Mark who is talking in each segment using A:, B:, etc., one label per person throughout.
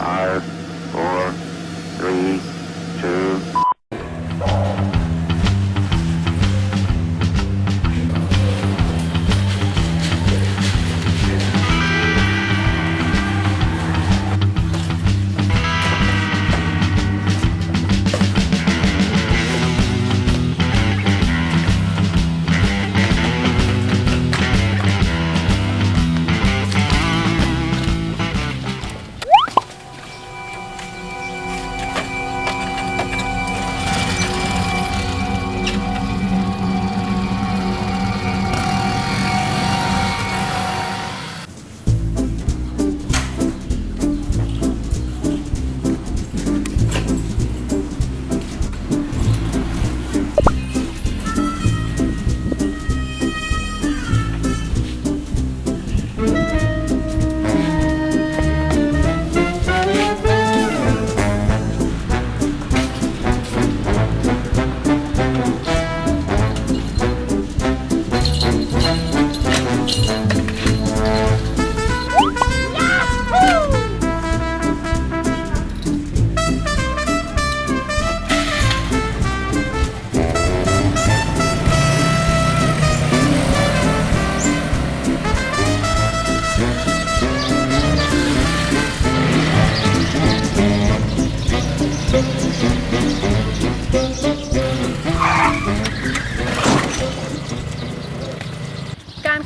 A: Five, four, three,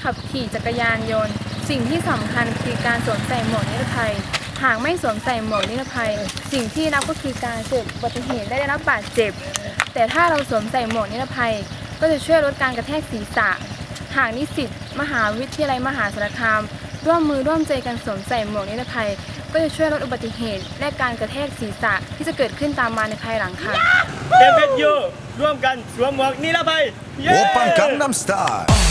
B: ขับขี่จักรยานยนต์ สิ่งที่สำคัญคือการสวมใส่หมวกนิรภัย หากไม่สวมใส่หมวกนิรภัย สิ่งที่รับก็คือการเกิดอุบัติเหตุได้ได้รับบาดเจ็บ แต่ถ้าเราสวมใส่หมวกนิรภัย ก็จะช่วยลดการกระแทกศีรษะ หากนิสิตมหาวิทยาลัยมหาสารคาม ร่วมมือร่วมใจกันสวมใส่หมวกนิรภัย ก็จะช่วยลดอุบัติเหตุและการกระแทกศีรษะที่จะเกิดขึ้นตามมาในภายหลังค่ะ
C: เอฟเอยูร่วมกันสวมหมวกนิรภัย
D: โอปังกังนัมสไตล์